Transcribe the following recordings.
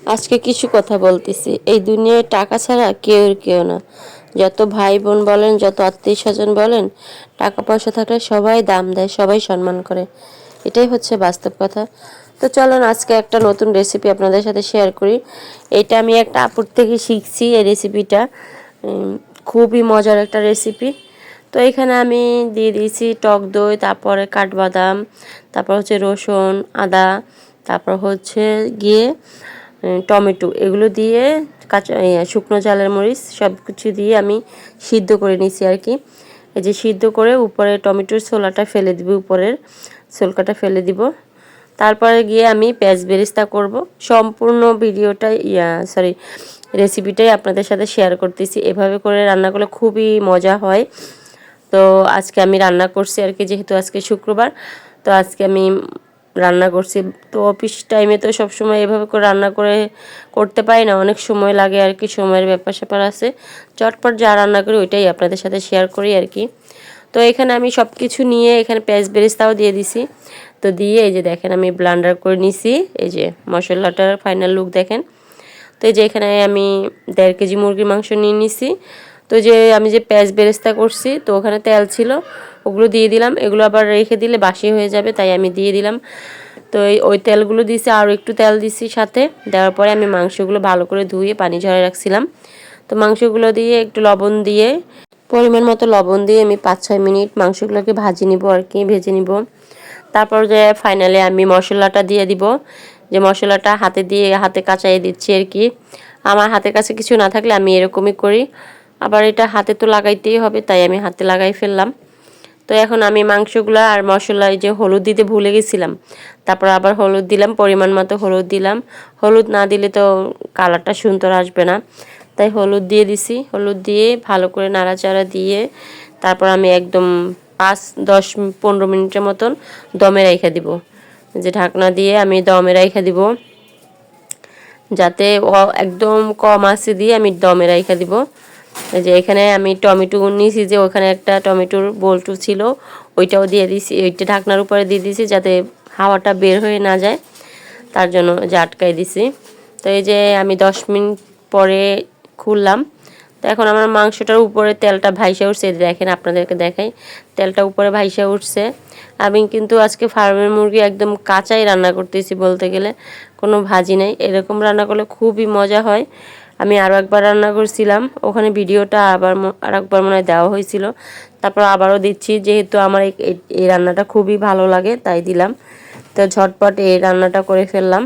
আজকে কিছু কথা বলতেছি। এই দুনিয়ায় টাকা ছাড়া কেউ কেউ না। যত ভাই বোন বলেন, যত আত্মীয় স্বজন বলেন টাকা পয়সা থাকলে সবাই দাম দেয়, সবাই সম্মান করে। এটাই হচ্ছে বাস্তব কথা। তো চলুন, আজকে একটা নতুন রেসিপি আপনাদের সাথে শেয়ার করি। এটা আমি একটা আপুর থেকে শিখছি এই রেসিপিটা খুবই মজার একটা রেসিপি তো এখানে আমি দিয়ে দিয়েছি টক দই, তারপরে কাঠবাদাম, তারপর হচ্ছে রসুন, আদা, তারপর হচ্ছে গিয়ে টমেটো এগুলো দিয়ে কাঁচা শুকনো চালের মরিচ সব কিছু দিয়ে আমি সিদ্ধ করে নিয়েছি আর কি। এই যে সিদ্ধ করে উপরে টমেটোর ছোলাটা ফেলে দিব, উপরের ছোলকাটা ফেলে দিব। তারপরে গিয়ে আমি পেঁয়াজ বেরিস্তা করব। সম্পূর্ণ ভিডিওটাই সরি রেসিপিটাই আপনাদের সাথে শেয়ার করতেছি। এভাবে করে রান্না করলে খুবই মজা হয়। তো আজকে আমি রান্না করছি আর কি, যেহেতু আজকে শুক্রবার, তো আজকে আমি রান্না করছি। তো অফিস টাইমে তো সব সময় এভাবে করে রান্না করে করতে পারি না। অনেক সময় লাগে আর কি, সময়ের ব্যাপার স্যাপার আছে। চটপট যা রান্না করি ওইটাই আপনাদের সাথে শেয়ার করি আর কি। তো এখানে আমি সব কিছু নিয়ে এখানে পেঁয়াজ বেরেস্তাও দিয়ে দিছি। তো দিয়ে এই যে দেখেন আমি ব্লান্ডার করে নিছি। এই যে মশলাটার ফাইনাল লুক দেখেন। তো এই যে এখানে আমি দেড় কেজি মুরগির মাংস নিয়ে নিছি। তো যে আমি যে পেঁয়াজ বেরেস্তা করছি, তো ওখানে তেল ছিল, ওগুলো দিয়ে দিলাম। এগুলো আবার রেখে দিলে বাসি হয়ে যাবে, তাই আমি দিয়ে দিলাম। তো ওই তেলগুলো দিছি, আরও একটু তেল দিছি সাথে। দেওয়ার পরে আমি মাংসগুলো ভালো করে ধুয়ে পানি ঝরে রাখছিলাম। তো মাংসগুলো দিয়ে একটু লবণ দিয়ে, পরিমাণ মতো লবণ দিয়ে আমি পাঁচ ছয় মিনিট মাংসগুলোকে ভাজি নিব আর কি, ভেজে নিব। তারপর যে ফাইনালি আমি মশলাটা দিয়ে দিব। যে মশলাটা হাতে দিয়ে, হাতে কাঁচাই দিচ্ছি আর কি। আমার হাতের কাছে কিছু না থাকলে আমি এরকমই করি। আবার এটা হাতে তো লাগাইতেই হবে, তাই আমি হাতে লাগাই ফেললাম। তো এখন আমি মাংসগুলো আর মশলায় যে হলুদ দিতে ভুলে গেছিলাম। তারপর আবার হলুদ দিলাম, পরিমাণ মতো হলুদ দিলাম। হলুদ না দিলে তো কালারটা সুন্দর আসবে না। তাই হলুদ দিয়ে দিছি, হলুদ দিয়ে ভালো করে নাড়াচাড়া দিয়ে তারপর আমি একদম পাঁচ, দশ, পনেরো মিনিটের মতন দমে রেখে দিব। যে ঢাকনা দিয়ে আমি দমে রেখে দিব। যাতে একদম কম আঁচে দিয়ে আমি দমে রেখে দিব। এই যে এখানে আমি টমেটো নিয়েছি যে ওখানে একটা টমেটোর বল্টু ছিল, ওইটাও দিয়ে দিছি, ওইটা ঢাকনার উপরে দিয়ে দিছি যাতে হাওয়াটা বের হয়ে না যায়, তার জন্য যে আটকাই দিছি। তো এই যে আমি দশ মিনিট পরে খুললাম। তো এখন আমার মাংসটার উপরে তেলটা ভাইসা উঠছে দেখেন আপনাদেরকে দেখাই, তেলটা উপরে ভাইসা উঠছে। আমি কিন্তু আজকে ফার্মের মুরগি একদম কাঁচাই রান্না করতেছি বলতে গেলে, কোনো ভাজি নেই, এরকম রান্না করলে খুবই মজা হয়। আমি আরও একবার রান্না করছিলাম। ওখানে ভিডিওটা আবার আর একবার মনে হয় দেওয়া হয়েছিল। তারপর আবারও দিচ্ছি, যেহেতু আমার এই- রান্নাটা খুবই ভালো লাগে, তাই দিলাম। তো ঝটপট এই রান্নাটা করে ফেললাম।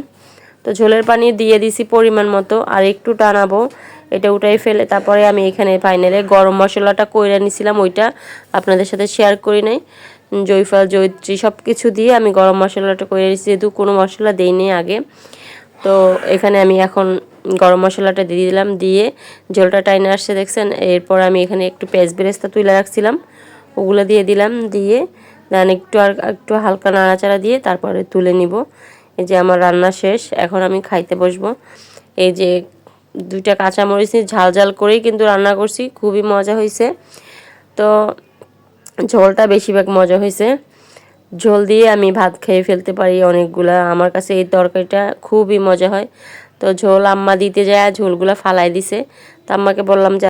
তো ঝোলের পানি দিয়ে দিছি পরিমাণ মতো, আর একটু টানাবো। এটা উঠাই ফেলে তারপরে আমি এখানে ফাইনালে গরম মশলাটা কইরা নিছিলাম, ওইটা আপনাদের সাথে শেয়ার করি নাই। জয়ফল, জয়ত্রী সব কিছু দিয়ে আমি গরম মশলাটা করে নিয়েছি যেহেতু কোনো মশলা দেইনি আগে। তো এখানে আমি এখন গরম মশলাটা দিয়ে দিলাম, দিয়ে ঝোলটা টাইনে আসছে দেখছেন। এরপর আমি এখানে একটু পেঁয়াজ বেরেস্তা তুলে রাখছিলাম, ওগুলো দিয়ে দিলাম, দিয়ে দেন একটু আর একটু হালকা নাড়াচাড়া দিয়ে তারপরে তুলে নিব। এই যে আমার রান্না শেষ, এখন আমি খাইতে বসবো। এই যে দুইটা কাঁচামরিচ নিয়ে ঝাল ঝাল করেই কিন্তু রান্না করছি, খুবই মজা হয়েছে তো ঝোলটা বেশিরভাগ মজা হয়েছে ঝোল দিয়ে আমি ভাত খেয়ে ফেলতে পারি অনেকগুলা, আমার কাছে এই তরকারিটা খুবই মজা হয়। তো ঝোল আম্মা দিতে যায় ঝোলগুলা ফালাই দিছে। তো আম্মাকে বললাম যে